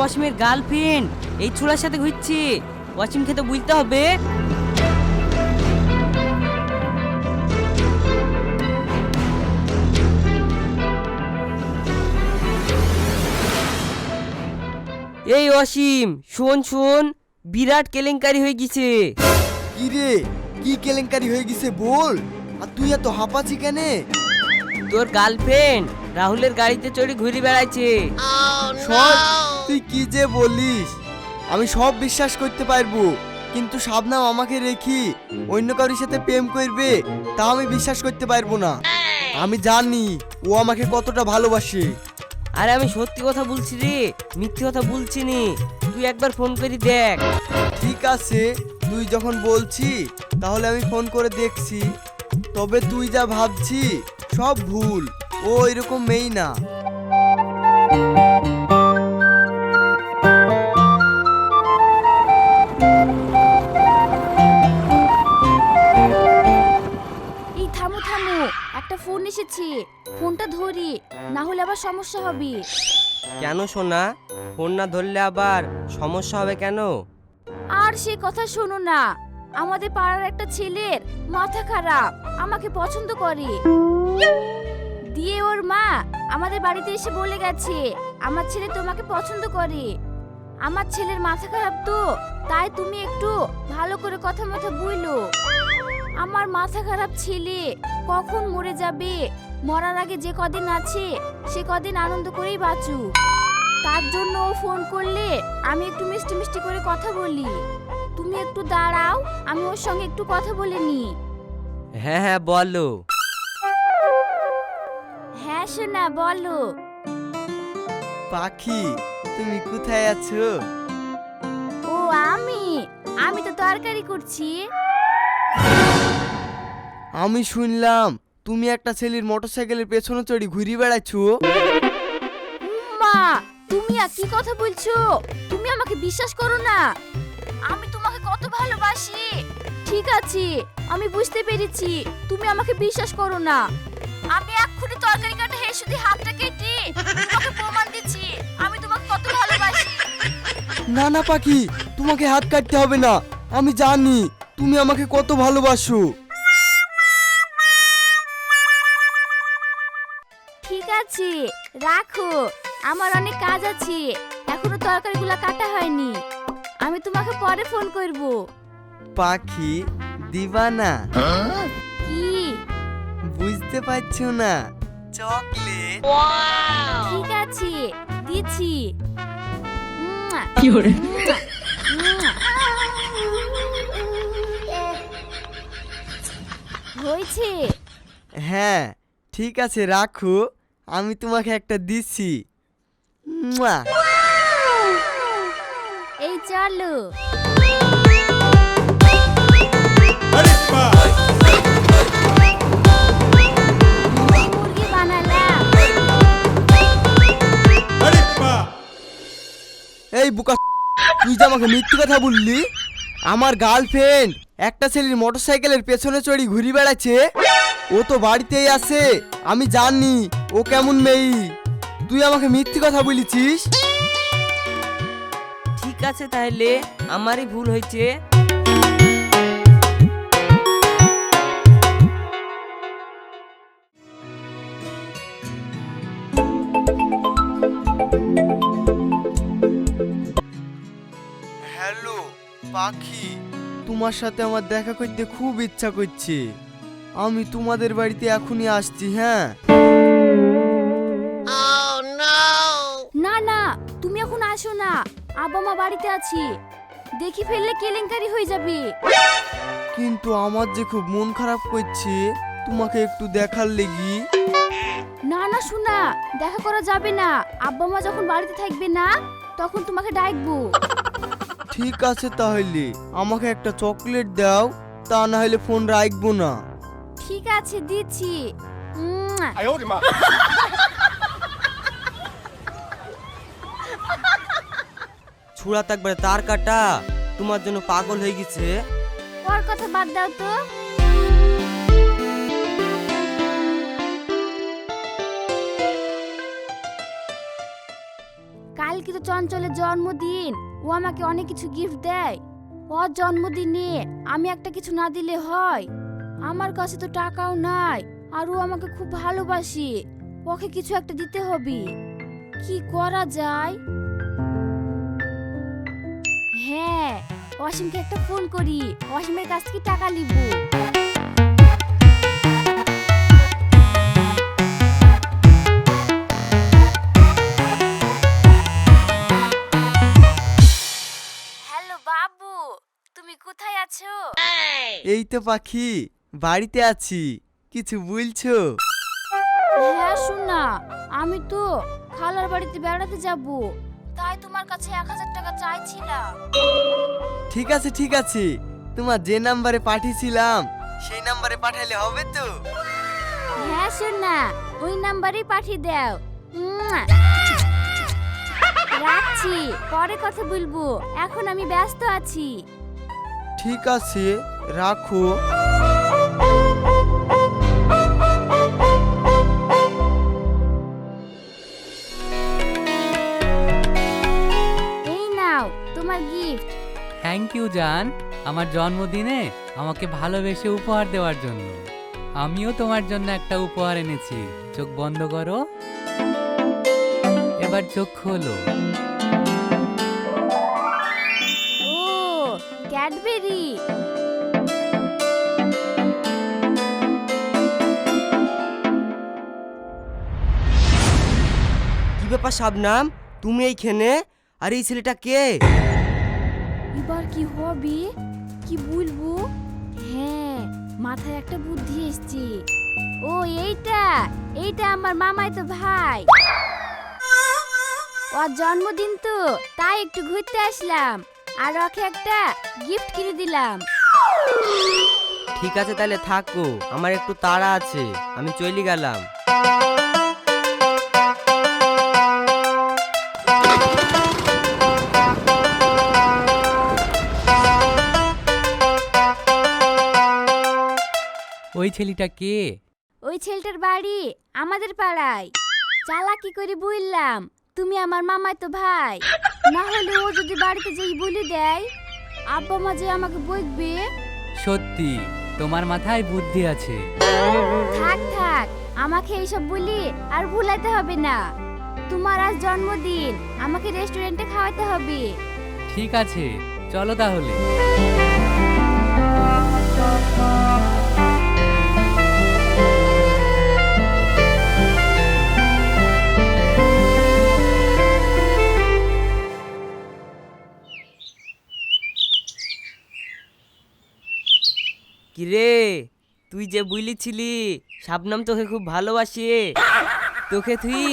ওয়াসিমের girlfriend. এই ছোড়ার সাথে ঘুরছি। ওয়াসিম খেতে বুঝতে হবে। এই অসীম শোন শোন বিরাট কেলেঙ্কারি হয়ে গেছে। কি রে কি কেলেঙ্কারি হয়ে গেছে বল? আর তুই এত হাঁপাচ্ছি কেনে? তোর গার্লফ্রেন্ড রাহুলের গাড়িতে চড়ে ঘুরে বেড়াইছে। সব তুই কি যে বলিস? আমি সব বিশ্বাস করতে পারব কিন্তু শাবনাম আমাকে রেখি অন্য কারোর সাথে প্রেম করবে তা আমি বিশ্বাস করতে পারব না। আমি জানি ও আমাকে কতটা ভালোবাসে। আরে আমি সত্যি কথা বলছি রে মিথ্যে কথা বলছি নি তুই একবার ফোন করে দেখ। ঠিক আছে তুই যখন বলছি তাহলে আমি ফোন করে দেখছি। তবে তুই যা ভাবছি সব ভুল। ও এরকম মেয়ে না। এই থামো থামো একটা ফোন এসেছে। ফোনটা ধরি না হলে আবার সমস্যা হবে। কেন শোনা ফোন না ধরলে আবার সমস্যা হবে কেন? আর সে কথা শোনো না। আমাদের পাড়ার একটা ছেলের মাথা খারাপ আমাকে পছন্দ করে। দিয়ে ওর মা আমাদের বাড়িতে এসে বলে গেছে, আমার ছেলে তোমাকে পছন্দ করে। আমার ছেলের মাথা খারাপ তো, তাই তুমি একটু ভালো করে কথা মতো বুঝলো আমার মাথা খারাপ ছেলে কখন মরে যাবে? মরার আগে যে কদিন আছে, সে কদিন আনন্দ করেই বাঁচুক। তার জন্য ও ফোন করলে আমি একটু মিষ্টি মিষ্টি করে কথা বলি। তুমি একটু দাঁড়াও, আমি ওর সঙ্গে একটু কথা বলে নি হ্যাঁ হ্যাঁ বলো। হ্যাঁ সোনা বলো। পাখি তুমি কোথায় আছো? ও আমি। আমি তো তরকারি করছি। আমি শুনলাম তুমি একটা ছেলের মোটরসাইকেলের পেছনে চড়ি ঘুরে বেড়াচ্ছ। মা তুমি আর কি কথা বলছো? তুমি আমাকে বিশ্বাস করো না। আমি তোমাকে কত ভালোবাসি। ঠিক আছে আমি বুঝতে পেরেছি। তুমি আমাকে বিশ্বাস করো না। আমি এক্ষুনি তরকারি কাটা দিয়ে হাতটা কেটে তোমাকে প্রমাণ দিচ্ছি। আমি তোমাকে কত ভালোবাসি। না না পাখি তোমাকে হাত কাটতে হবে না। আমি জানি তুমি আমাকে কত ভালোবাসো। ঠিক আছে রাখো। আমার অনেক কাজ আছে। এখনও তরকারিগুলো কাটা হয়নি। আমি তোমাকে পরে ফোন করব। পাখি দিবানা। কি? বুঝতে পারছ না। চকলেট। ঠিক আছে দিচ্ছি। কি। হয়েছে। হ্যাঁ ঠিক আছে রাখো। আমি তোমাকে একটা দিচ্ছি। এই চলো। এই বুকা তুই যে আমাকে মিথ্যে কথা বললি? আমার গার্লফ্রেন্ড একটা ছেলের মোটরসাইকেলের পেছনে চড়ি ঘুরে বেড়াচ্ছে। ও তো বাড়িতেই আছে, আমি জানি ও কেমন মেয়ে। তুই আমাকে মিথ্যে কথা বলেছিস? ঠিক আছে তাহলে, আমারই ভুল হয়েছে। হ্যালো পাখি তোমার সাথে আমার দেখা করতে খুব ইচ্ছা করছে। আমি তোমাদের বাড়িতে এখনই আসছি হ্যাঁ? না না তুমি এখন আসো না। আব্বা মা বাড়িতে আছি। দেখি ফেললে কেলেঙ্কারি হয়ে যাবে। কিন্তু আমার যে খুব মন খারাপ করছে তোমাকে একটু দেখার লেগি। না না শোনা দেখা করা যাবে না। আব্বা মা যখন বাড়িতে থাকবে না তখন তোমাকে ডাকবো। ঠিক আছে তাহলে আমাকে একটা চকলেট দাও তা না হলে ফোন রাখব না। ঠিক আছে দিচ্ছি। ছুড়া থাকবে তার কাটা। তোমার জন্য পাগল হয়ে গেছে। ওর কথা বাদ দাও তো। কালকে তো চঞ্চলের জন্মদিন। ও আমাকে অনেক কিছু গিফট দেয়। ওর জন্মদিনে আমি একটা কিছু না দিলে হয়। আমার কাছে তো টাকাও নাই, আর ও আমাকে খুব ভালোবাসি। ওকে কিছু একটা দিতে হবে। কি করা যায়? হ্যাঁ অসীমকে একটা ফোন করি। অসীমের কাছ থেকে টাকা নিব। এই তো পাখি বাড়িতে আছি কিছু বলছো? হ্যাঁ শোনা আমি তো খালার বাড়িতে বেড়াতে যাব তাই তোমার কাছে এক হাজার টাকা চাইছিলাম। ঠিক আছে ঠিক আছে তোমার যে নাম্বারে পাঠিয়েছিলাম সেই নাম্বারে পাঠালে হবে তো? হ্যাঁ শোনা ওই নাম্বারেই পাঠিয়ে দাও। উম্মুয়া। রাখছি পরে কথা বলব এখন আমি ব্যস্ত আছি। ঠিক আছে রাখো। এই নাও তোমার গিফট থ্যাংক ইউ জান। আমার জন্মদিনে আমাকে ভালোবেসে উপহার দেওয়ার জন্য। আমিও তোমার জন্য একটা উপহার এনেছি। চোখ বন্ধ করো। এবার চোখ খোলো। ক্যাডবেরি। কি ব্যাপার শাবনাম? তুমি এইখানে? আর এই ছেলেটা কে? এবার কি হবে? কি বলব? হ্যাঁ মাথায় একটা বুদ্ধি এসছে। ও এইটা এইটা আমার মামাই তো ভাই। ওর জন্মদিন তো তাই একটু ঘুরতে আসলাম। আর ওকে একটা গিফট কিনে দিলাম। ঠিক আছে তাহলে থাকো। আমার একটু তাড়া আছে। আমি চলে গেলাম। ওই ছেলেটা কে? ওই ছেলেটার বাড়ি আমাদের পাড়ায়। চালাকি করে বললাম তুমি আমার মামাই তো ভাই। না হলে ও যদি বাড়িতে যেই বলে দেয় আব্বা মা যে আমাকে বকবে? সত্যি তোমার মাথায় বুদ্ধি আছে। থাক থাক আমাকে এইসব বলি আর ভুলাইতে হবে না। তোমার আজ জন্মদিন আমাকে রেস্টুরেন্টে খাওয়াতে হবে। ঠিক আছে চলো তাহলে। কিরে তুই যে বুঝলিছিলি শাবনাম তোকে খুব ভালোবাসে। তোকে তুই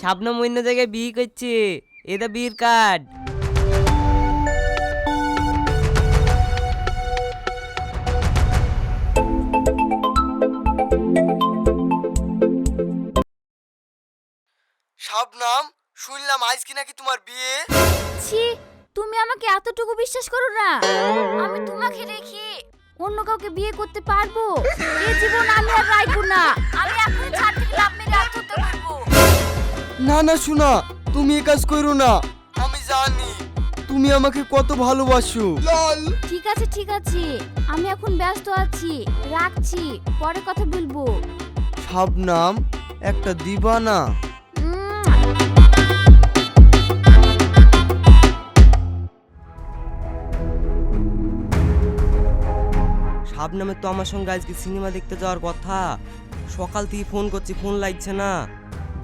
শাবনাম অন্য জায়গায় বিয়ে করছে এটা বিয়ের কার্ড শাবনাম শুনলাম আজকে নাকি তোমার বিয়ে? ছি তুমি আমাকে এতটুকু বিশ্বাস করো না। আমি তোমাকে রেখে অন্য কাউকে বিয়ে করতে পারব? এই জীবন আমি আর রাখব না। আমি এখন ছাড় থেকে লাভ মেরে আত্মহত্যা করব না না শোনা তুমি এ কাজ করো না। আমি জানি তুমি আমাকে কত ভালোবাসো। ঠিক আছে ঠিক আছে। আমি এখন ব্যস্ত আছি। রাখছি পরে কথা বলব। সব নাম একটা দিবানা। উম, শাবনামের তো আমার সঙ্গে আজকে সিনেমা দেখতে যাওয়ার কথা। সকাল থেকে ফোন করছি ফোন লাগছে না।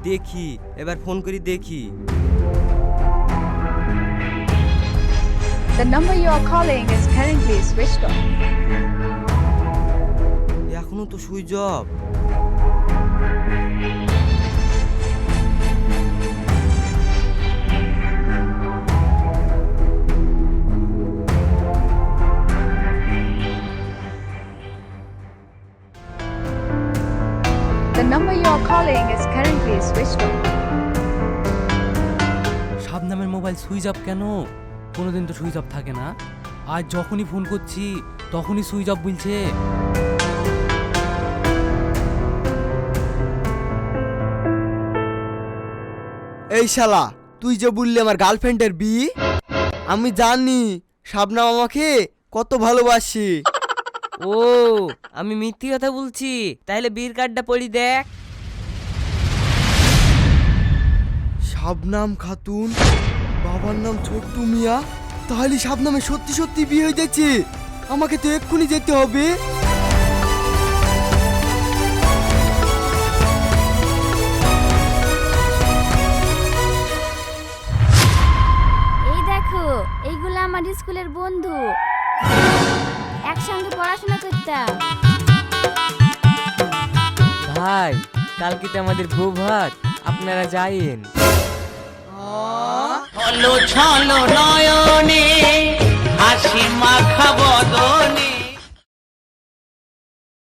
দেখি এবার ফোন করি দেখি। The number you are calling is currently switched off. এখনও তো switch off. The number calling is currently switched off. শাবনামের মোবাইল সুইচ অফ কেন? কোনোদিন তো সুইচ অফ থাকে না। আজ যখনই ফোন করছি তখনই সুইচ অফ বলছে। এই শালা তুই যে বললি আমার গার্লফ্রেন্ডের বি আমি জানি শাবনাম আমাকে কত ভালোবাসি। ও আমি মিথ্যি কথা বলছি তাহলে বিয়ের কার্ডটা পড়ি দেখ। শাবনাম খাতুন। বাবার নাম ছোট্টু মিয়া। তাহলে শাবনামে সত্যি সত্যি বিয়ে হয়ে যাচ্ছে। আমাকে তো এক্ষুনি যেতে হবে। এই দেখো এইগুলো আমার স্কুলের বন্ধু। একসঙ্গে পড়াশোনা করতাম ভাই কালকে তো আমাদের বউ ভাত আপনারা যাইন ছলো ছলো নয়নে হাসি মাখা বদন।